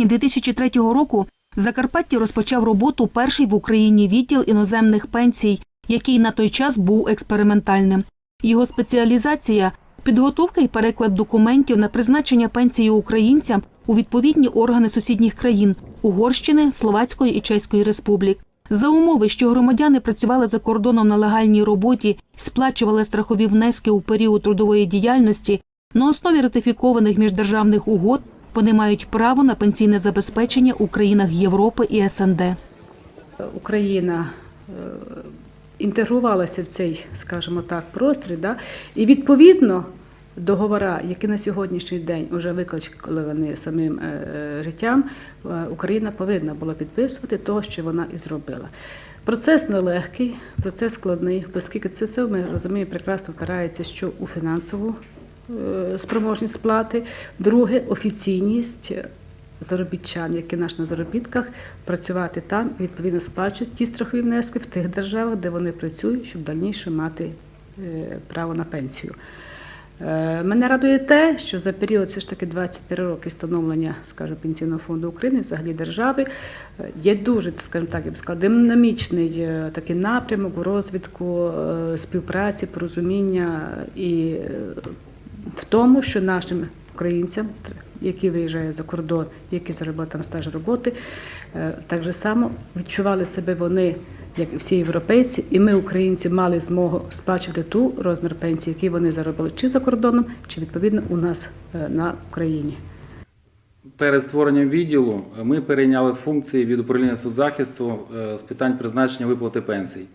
квітні 2003 року в Закарпатті розпочав роботу перший в Україні відділ іноземних пенсій, який на той час був експериментальним. Його спеціалізація підготовка і переклад документів на призначення пенсії українцям у відповідні органи сусідніх країн Угорщини, Словацької і Чеської республік. За умови, що громадяни працювали за кордоном на легальній роботі, сплачували страхові внески у період трудової діяльності, на основі ратифікованих міждержавних угод вони мають право на пенсійне забезпечення у країнах Європи і СНД. Україна е, інтегрувалася в цей, скажімо так, простір, да? і відповідно договора, які на сьогоднішній день вже викликані самим е, е, життям, Україна повинна була підписувати того, що вона і зробила. Процес нелегкий, процес складний, оскільки це все ми розуміємо прекрасно впирається, що у фінансову спроможність сплати. Друге офіційність заробітчан, які наш на заробітках, працювати там і відповідно сплачують ті страхові внески в тих державах, де вони працюють, щоб дальніше мати е, право на пенсію. Е, Мене радує те, що за період все ж таки 23 роки встановлення, скажімо, пенсійного фонду України, взагалі держави, е, є дуже, скажімо так, я б сказала, динамічний е, такий напрямок у розвитку е, співпраці, порозуміння і е, в тому, що нашим українцям, які виїжджають за кордон, які заробили там стаж роботи, е, так же само відчували себе вони, як і всі європейці, і ми, українці, мали змогу сплачувати ту розмір пенсії, який вони заробили чи за кордоном, чи відповідно у нас е, на Україні. Перед створенням відділу ми перейняли функції від управління соцзахисту е, з питань призначення виплати пенсій.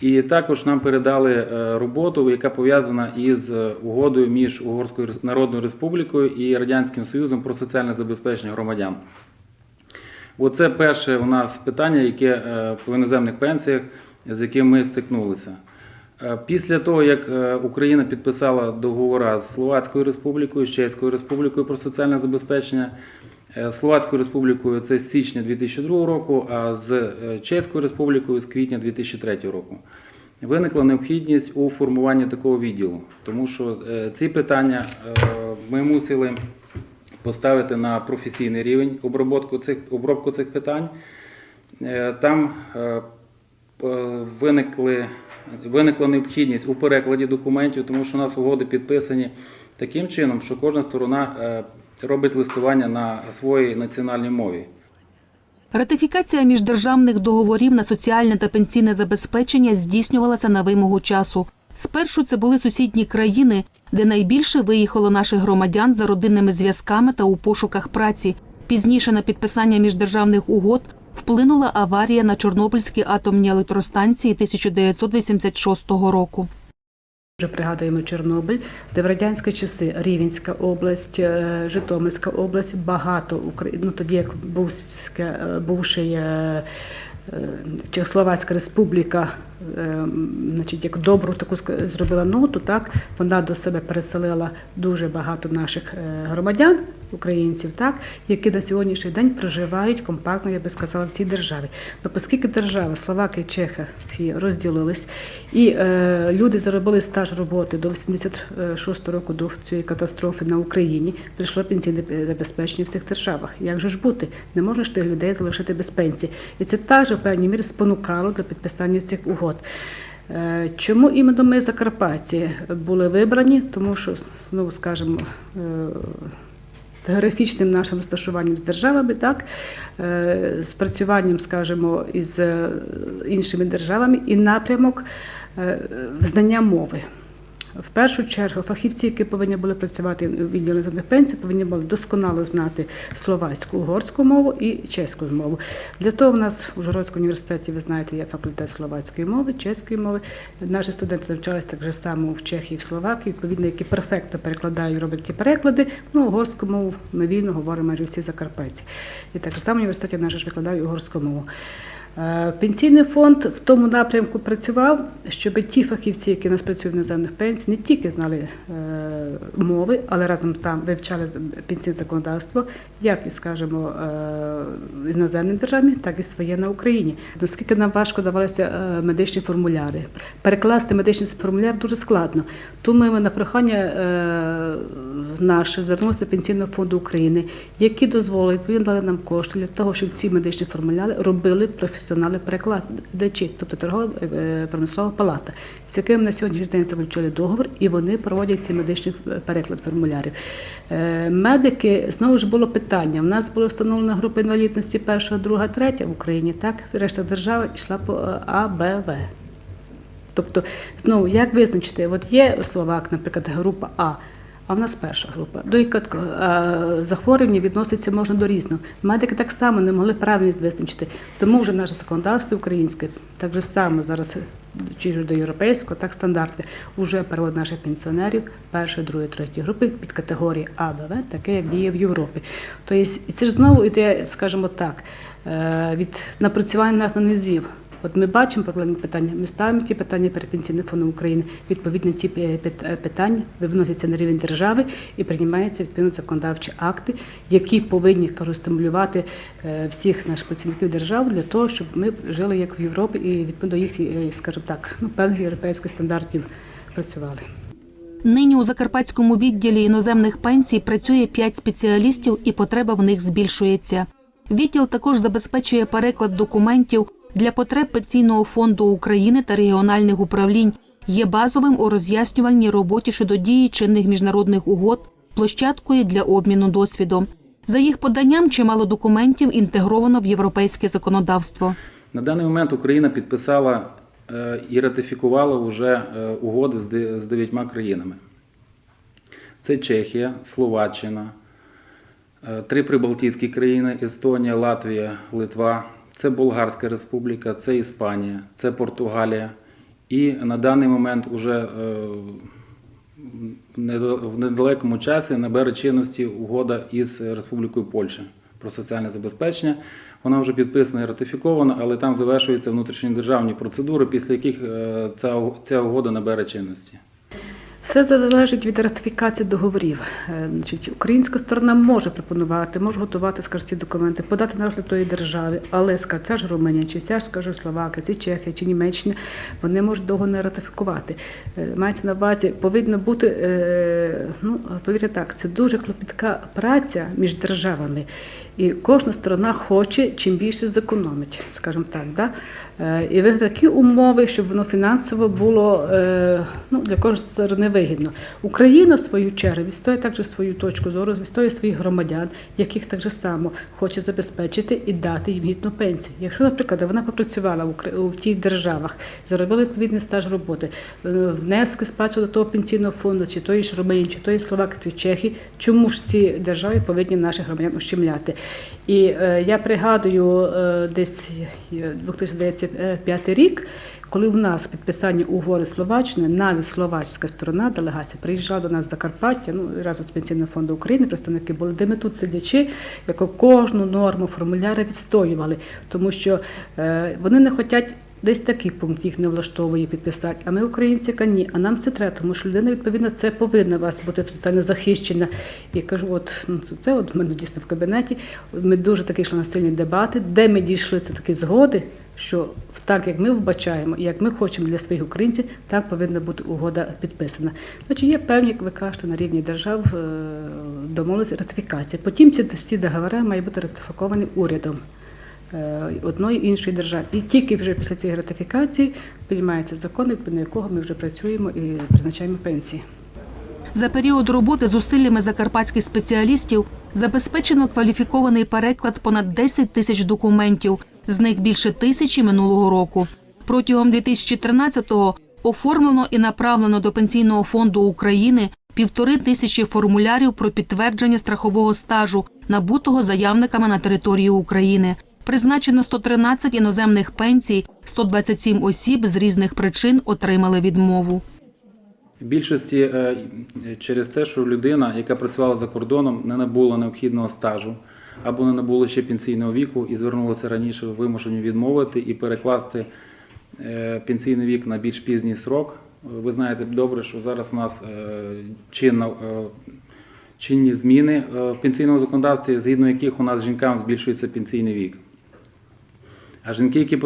І також нам передали е, роботу, яка пов'язана із е, угодою між Угорською Народною Республікою і Радянським Союзом про соціальне забезпечення громадян. Оце перше у нас питання, яке е, по іноземних пенсіях, з яким ми стикнулися. Після того, як Україна підписала договори з Словацькою Республікою, з Чеською Республікою про соціальне забезпечення, Словацькою Республікою це з січня 2002 року, а з е, Чеською Республікою з квітня 2003 року. Виникла необхідність у формуванні такого відділу, тому що е, ці питання е, ми мусили поставити на професійний рівень обробку цих, обробку цих питань. Е, Там е, е, виникли, виникла необхідність у перекладі документів, тому що у нас угоди підписані таким чином, що кожна сторона е, робить листування на своїй національній мові. Ратифікація міждержавних договорів на соціальне та пенсійне забезпечення здійснювалася на вимогу часу. Спершу це були сусідні країни, де найбільше виїхало наших громадян за родинними зв'язками та у пошуках праці. Пізніше на підписання міждержавних угод вплинула аварія на Чорнобильській атомній електростанції 1986 року. Вже пригадуємо Чорнобиль, де в радянські часи Рівенська область, е, Житомирська область, багато ну, тоді як Бувська, е, бувший е, Чехословацька республіка, значить, як добру таку зробила ноту, так вона до себе переселила дуже багато наших громадян, українців, так які на сьогоднішній день проживають компактно, я би сказала, в цій державі. Ну, оскільки держава Словакія і Чехія розділились, і е, люди заробили стаж роботи до 86 року до цієї катастрофи на Україні, прийшло пенсійне забезпечення в цих державах. Як же ж бути? Не можеш ти людей залишити без пенсії. І це також в певній мірі спонукало для підписання цих угод. Е, Чому іменно ми Закарпатті були вибрані? Тому що знову скажемо. Е, Географічним нашим розташуванням з державами, так, з спрацюванням, скажімо, із е, іншими державами і напрямок е, знання мови. В першу чергу фахівці, які повинні були працювати в відділі земних пенсій, повинні були досконало знати словацьку, угорську мову і чеську мову. Для того в нас у Жородському університеті, ви знаєте, є факультет словацької мови, чеської мови. Наші студенти навчалися так само в Чехії, в Словакії, відповідно, які перфектно перекладають, роблять ті переклади. Ну, угорську мову ми вільно говоримо майже всі закарпатці. І так само в університеті наш ж викладають угорську мову. Е, Пенсійний фонд в тому напрямку працював, щоб ті фахівці, які у нас працюють в іноземних пенсій, не тільки знали е, мови, але разом там вивчали пенсійне законодавство, як і скажімо, е, іноземним державі, так і своє на Україні. Наскільки нам важко давалися медичні формуляри. Перекласти медичний формуляр дуже складно. Тому ми на прохання наше звернулися до Пенсійного фонду України, які дозволили дали нам кошти для того, щоб ці медичні формуляри робили професіонали перекладачі, тобто торгова е, промислова палата, з якими на сьогоднішній день заключили договор, і вони проводять цей медичний е, переклад формулярів. Е, Медики знову ж було питання. У нас була встановлена група інвалідності перша, друга, третя в Україні. Так решта держави йшла по А, Б. Тобто, знову, як визначити, от є Словак, наприклад, група А, а в нас перша група. До захворювання відноситься можна до різного. Медики так само не могли правильність визначити. Тому вже наше законодавство українське так же само зараз, чи до європейського, так стандарти, вже перевод наших пенсіонерів першої, другої, третьої групи під категорії А, Б, В, таке, як діє в Європі. Тобто, це ж знову йде, скажімо так, е, від напрацювання нас на низів. От ми бачимо проблемні питання, ми ставимо ті питання перед Пенсійним фондом України. Відповідно, ті е, е, питання виносяться на рівень держави і приймаються відповідно законодавчі акти, які повинні кажу, стимулювати е, всіх наших працівників держави для того, щоб ми жили як в Європі і відповідно їх, скажімо так, ну певних європейських стандартів працювали. Нині у Закарпатському відділі іноземних пенсій працює 5 спеціалістів і потреба в них збільшується. Відділ також забезпечує переклад документів для потреб Пенсійного фонду України та регіональних управлінь, є базовим у роз'яснювальній роботі щодо дії чинних міжнародних угод, площадкою для обміну досвідом. За їх поданням чимало документів інтегровано в європейське законодавство. На даний момент Україна підписала е, і ратифікувала вже е, угоди з де- дев'ятьма країнами. Це Чехія, Словаччина, е, три прибалтійські країни Естонія, Латвія, Литва, це Болгарська Республіка, це Іспанія, це Португалія. І на даний момент уже е, в недалекому часі набере чинності угода із Республікою Польща про соціальне забезпечення. Вона вже підписана і ратифікована, але там завершуються внутрішні державні процедури, після яких е, ця, ця угода набере чинності. Все залежить від ратифікації договорів. Е, Значить, українська сторона може пропонувати, може готувати скажімо, ці документи, подати на розгляд тої держави, але скажімо, ця ж Румунія, чи ця ж скажімо, Словакія, чи Чехія, чи Німеччина, вони можуть довго не ратифікувати. Е, Мається на увазі, повинно бути, е, ну повірте так, це дуже клопітка праця між державами. І кожна сторона хоче чим більше зекономить, скажімо так. Да? Е, і ви такі умови, щоб воно фінансово було е, ну, для кожної сторони вигідно. Україна, в свою чергу, відстоює також свою точку зору, відстоює своїх громадян, яких так же само хоче забезпечити і дати їм гідну пенсію. Якщо, наприклад, вона попрацювала в тій державах, заробила відповідний стаж роботи, е, внески сплачувала до того пенсійного фонду, чи тої ж Румунії, чи тої Словаки, чи Чехії, чому ж ці держави повинні наших громадян ущемляти? І е, я пригадую, е, десь 2009 2025 е, рік, коли в нас підписання угоди Словаччини, навіть словачська сторона, делегація приїжджала до нас в Закарпаття, ну разом з Пенсійним фондом України, представники були, де ми тут сидячи, як кожну норму формуляри відстоювали, тому що е, вони не хочуть. Десь такий пункт їх не влаштовує підписати. А ми українці ні, а нам це треба, тому що людина відповідно це повинна вас бути соціально захищена. І кажу, от ну це, це от в мене дійсно в кабінеті. Ми дуже такі йшли на сильні дебати, де ми дійшли це такі згоди що так як ми вбачаємо і як ми хочемо для своїх українців, так повинна бути угода підписана. Значить, є певні, як ви кажете, на рівні держав е, домовилися ратифікації. Потім ці всі договори мають бути ратифіковані урядом е, одної іншої держави. І тільки вже після цієї ратифікації приймається закон, відповідно якого ми вже працюємо і призначаємо пенсії. За період роботи зусиллями закарпатських спеціалістів забезпечено кваліфікований переклад понад 10 тисяч документів, з них більше тисячі минулого року. Протягом 2013-го оформлено і направлено до Пенсійного фонду України півтори тисячі формулярів про підтвердження страхового стажу, набутого заявниками на території України. Призначено 113 іноземних пенсій, 127 осіб з різних причин отримали відмову. В більшості е, через те, що людина, яка працювала за кордоном, не набула необхідного стажу, або не набули ще пенсійного віку і звернулися раніше, вимушені відмовити і перекласти е, пенсійний вік на більш пізній срок. Ви знаєте добре, що зараз у нас е, чинна, е, чинні зміни в пенсійному законодавстві, згідно яких у нас жінкам збільшується пенсійний вік. А жінки, які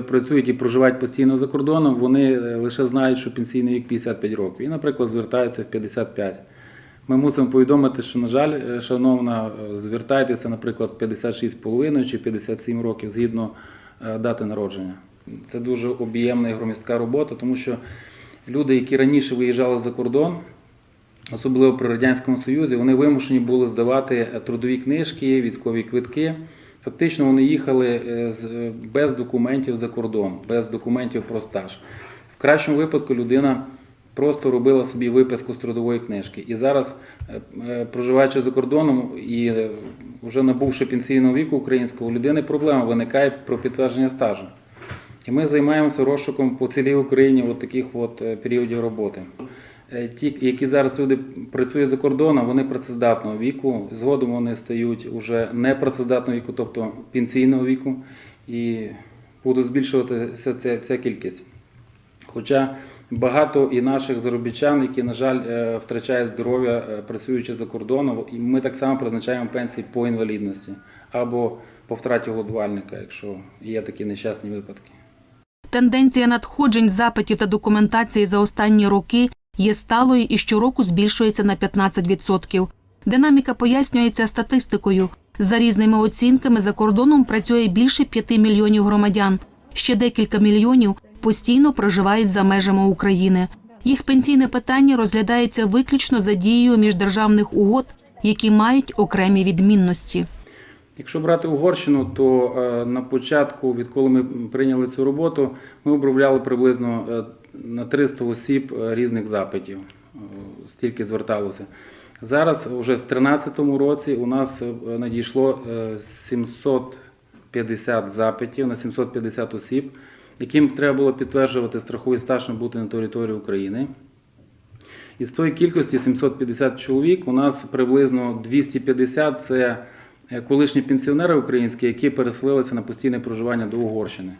працюють і проживають постійно за кордоном, вони лише знають, що пенсійний вік 55 років. І, наприклад, звертаються в 55. Ми мусимо повідомити, що, на жаль, е, шановна, е, звертайтеся, наприклад, 56,5 чи 57 років згідно е, дати народження. Це дуже об'ємна і громістка робота, тому що люди, які раніше виїжджали за кордон, особливо при Радянському Союзі, вони вимушені були здавати трудові книжки, військові квитки. Фактично вони їхали без документів за кордон, без документів про стаж. В кращому випадку людина просто робила собі виписку з трудової книжки. І зараз, е, е, проживаючи за кордоном і е, вже набувши пенсійного віку українського, у людини проблема виникає про підтвердження стажу. І ми займаємося розшуком по цілій Україні от таких от періодів роботи. Ті, які зараз люди працюють за кордоном, вони працездатного віку. Згодом вони стають уже непрацездатного віку, тобто пенсійного віку, і буде збільшуватися ця, ця кількість. Хоча багато і наших заробітчан, які, на жаль, е, втрачають здоров'я, е, працюючи за кордоном, і ми так само призначаємо пенсії по інвалідності або по втраті годувальника, якщо є такі нещасні випадки. Тенденція надходжень запитів та документації за останні роки є сталою і щороку збільшується на 15%. Динаміка пояснюється статистикою. За різними оцінками за кордоном працює більше 5 мільйонів громадян. Ще декілька мільйонів постійно проживають за межами України. Їх пенсійне питання розглядається виключно за дією міждержавних угод, які мають окремі відмінності. Якщо брати Угорщину, то е, на початку, відколи ми прийняли цю роботу, ми обробляли приблизно е, на 300 осіб е, різних запитів. Стільки зверталося. Зараз, вже в 2013 році, у нас надійшло е, 750 запитів на 750 осіб, яким треба було підтверджувати страховий стаж набути на території України. Із тої кількості 750 чоловік у нас приблизно 250 це е, колишні пенсіонери українські, які переселилися на постійне проживання до Угорщини.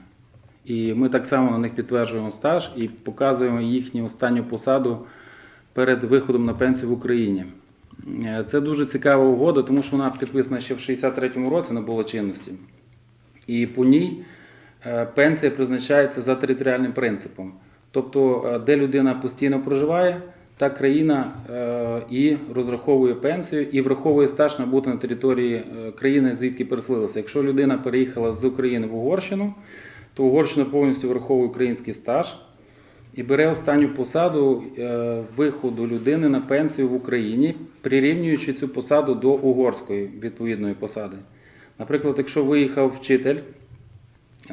І ми так само на них підтверджуємо стаж і показуємо їхню останню посаду перед виходом на пенсію в Україні. Е, Це дуже цікава угода, тому що вона підписана ще в 63-му році набула чинності. І по ній пенсія призначається за територіальним принципом. Тобто, е, де людина постійно проживає, та країна е, і розраховує пенсію і враховує стаж набути на території е, країни, звідки переселилася. Якщо людина переїхала з України в Угорщину, то Угорщина повністю враховує український стаж і бере останню посаду е, виходу людини на пенсію в Україні, прирівнюючи цю посаду до угорської відповідної посади. Наприклад, якщо виїхав вчитель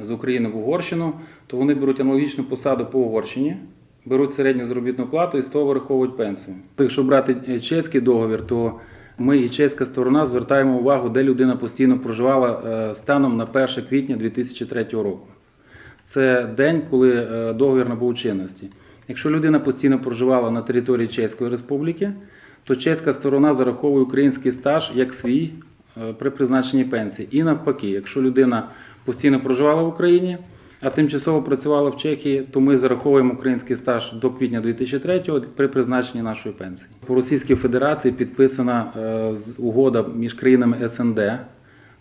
з України в Угорщину, то вони беруть аналогічну посаду по Угорщині, беруть середню заробітну плату і з того враховують пенсію. Якщо брати е, чеський договір, то ми і чеська сторона звертаємо увагу, де людина постійно проживала е, станом на 1 квітня 2003 року. Це день, коли е, договір набув чинності. Якщо людина постійно проживала на території Чеської Республіки, то чеська сторона зараховує український стаж як свій при призначенні пенсії. І навпаки, якщо людина постійно проживала в Україні, а тимчасово працювала в Чехії, то ми зараховуємо український стаж до квітня 2003-го при призначенні нашої пенсії. По Російській Федерації підписана е, угода між країнами СНД.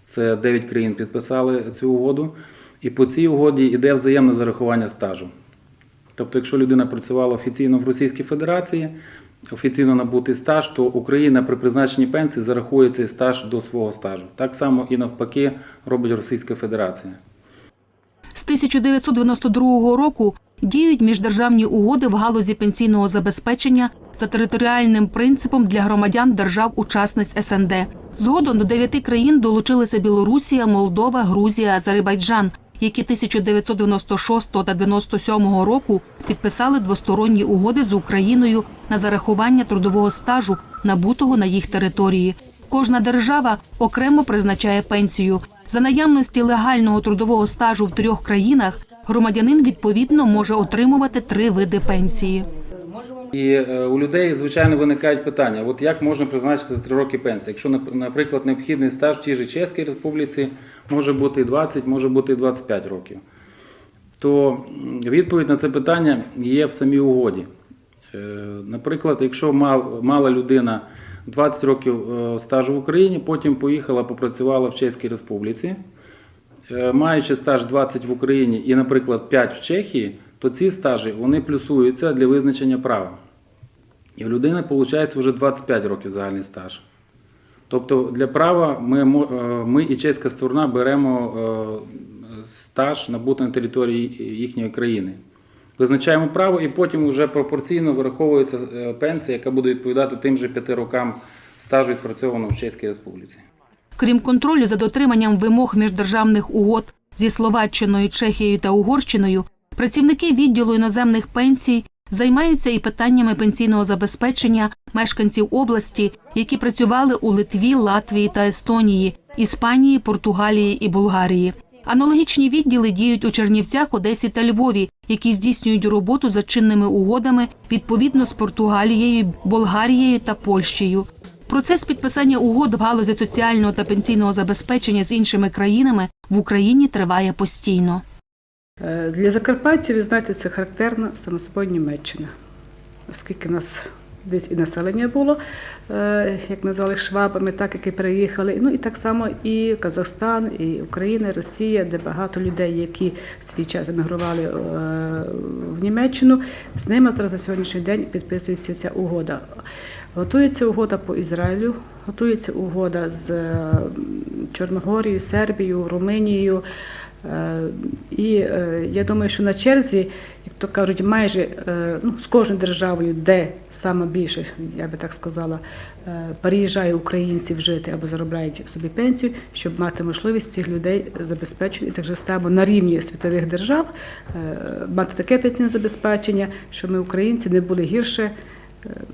Це 9 країн підписали цю угоду. І по цій угоді йде взаємне зарахування стажу. Тобто, якщо людина працювала офіційно в Російській Федерації, офіційно набутий стаж, то Україна при призначенні пенсії зарахує цей стаж до свого стажу. Так само і навпаки робить Російська Федерація. З 1992 року діють міждержавні угоди в галузі пенсійного забезпечення за територіальним принципом для громадян держав-учасниць СНД. Згодом до дев'яти країн долучилися Білорусія, Молдова, Грузія, Азербайджан, які 1996 та 97 року підписали двосторонні угоди з Україною на зарахування трудового стажу, набутого на їх території. Кожна держава окремо призначає пенсію. За наявності легального трудового стажу в трьох країнах громадянин відповідно може отримувати три види пенсії. І е, у людей, звичайно, виникають питання: от як можна призначити за 3 роки пенсії? Якщо, наприклад, необхідний стаж в тій же Чеській Республіці може бути і 20, може бути і 25 років. То відповідь на це питання є в самій угоді. Е, Наприклад, якщо мала людина 20 років е, стажу в Україні, потім поїхала, попрацювала в Чеській Республіці, маючи стаж 20 в Україні і, наприклад, 5 в Чехії, то ці стажі вони плюсуються для визначення права. І в людини виходить вже 25 років загальний стаж. Тобто для права ми, е, ми і чеська сторона беремо е, стаж набутий на території їхньої країни. Визначаємо право і потім вже пропорційно вираховується е, пенсія, яка буде відповідати тим же п'яти рокам стажу відпрацьованого в Чеській Республіці. Крім контролю за дотриманням вимог міждержавних угод зі Словаччиною, Чехією та Угорщиною, працівники відділу іноземних пенсій займаються і питаннями пенсійного забезпечення мешканців області, які працювали у Литві, Латвії та Естонії, Іспанії, Португалії і Болгарії. Аналогічні відділи діють у Чернівцях, Одесі та Львові, які здійснюють роботу за чинними угодами відповідно з Португалією, Болгарією та Польщею. Процес підписання угод в галузі соціального та пенсійного забезпечення з іншими країнами в Україні триває постійно. Е, Для Закарпаття, ви знаєте, це характерна саме Німеччина, оскільки в нас десь і населення було, е, як назвали швабами, так які переїхали. Ну і так само і Казахстан, і Україна, Росія, де багато людей, які свій час емігрували е, в Німеччину, з ними зараз на сьогоднішній день підписується ця угода. Готується угода по Ізраїлю, готується угода з Чорногорією, Сербією, Румунією. І е, я думаю, що на черзі, як то кажуть, майже е, ну, з кожною державою, де саме більше, я би так сказала, е, переїжджає українців жити або заробляють собі пенсію, щоб мати можливість цих людей забезпечити і так же само на рівні світових держав мати таке пенсійне забезпечення, щоб ми, українці, не були гірше,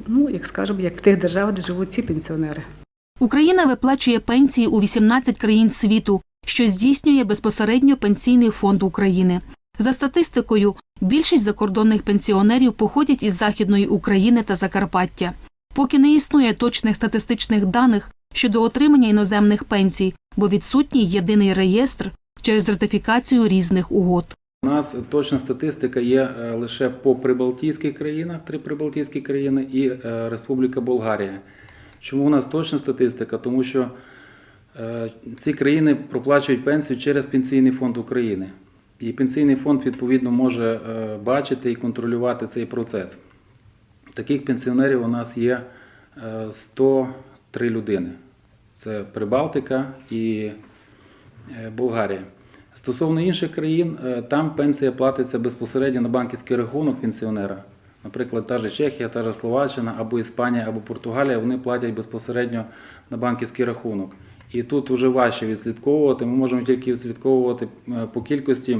ну як скажемо, як в тих державах, де живуть ці пенсіонери. Україна виплачує пенсії у 18 країн світу, що здійснює безпосередньо пенсійний фонд України. За статистикою, більшість закордонних пенсіонерів походять із Західної України та Закарпаття. Поки не існує точних статистичних даних щодо отримання іноземних пенсій, бо відсутній єдиний реєстр через ратифікацію різних угод. У нас точна статистика є е, лише по прибалтійських країнах, три прибалтійські країни і е, Республіка Болгарія. Чому у нас точна статистика? Тому що ці країни проплачують пенсію через Пенсійний фонд України. І Пенсійний фонд відповідно може е, бачити і контролювати цей процес. Таких пенсіонерів у нас є е, 103 людини. Це Прибалтика і е, Болгарія. Стосовно інших країн, е, там пенсія платиться безпосередньо на банківський рахунок пенсіонера. Наприклад, та ж Чехія, та ж Словаччина, або Іспанія, або Португалія, вони платять безпосередньо на банківський рахунок. І тут вже важче відслідковувати. Ми можемо тільки відслідковувати е, по кількості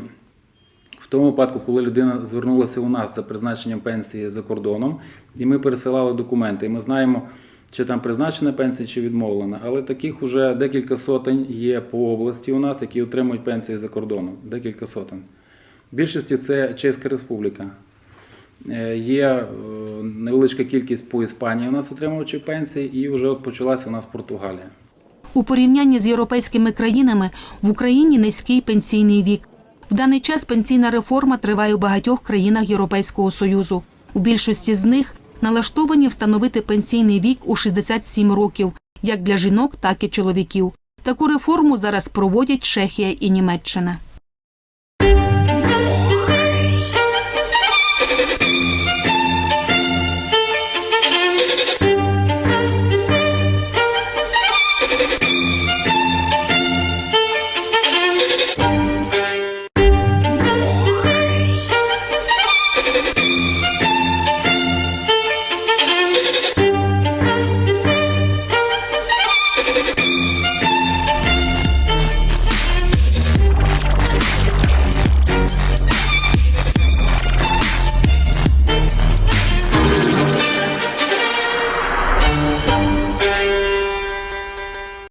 в тому випадку, коли людина звернулася у нас за призначенням пенсії за кордоном, і ми пересилали документи. І ми знаємо, чи там призначена пенсія, чи відмовлена. Але таких вже декілька сотень є по області у нас, які отримують пенсії за кордоном. Декілька сотень. В більшості це Чеська Республіка. Е, Є е, невеличка кількість по Іспанії у нас отримувачів пенсії, і вже почалася у нас Португалія. У порівнянні з європейськими країнами в Україні низький пенсійний вік. В даний час пенсійна реформа триває у багатьох країнах Європейського Союзу. У більшості з них налаштовані встановити пенсійний вік у 67 років, як для жінок, так і чоловіків. Таку реформу зараз проводять Чехія і Німеччина.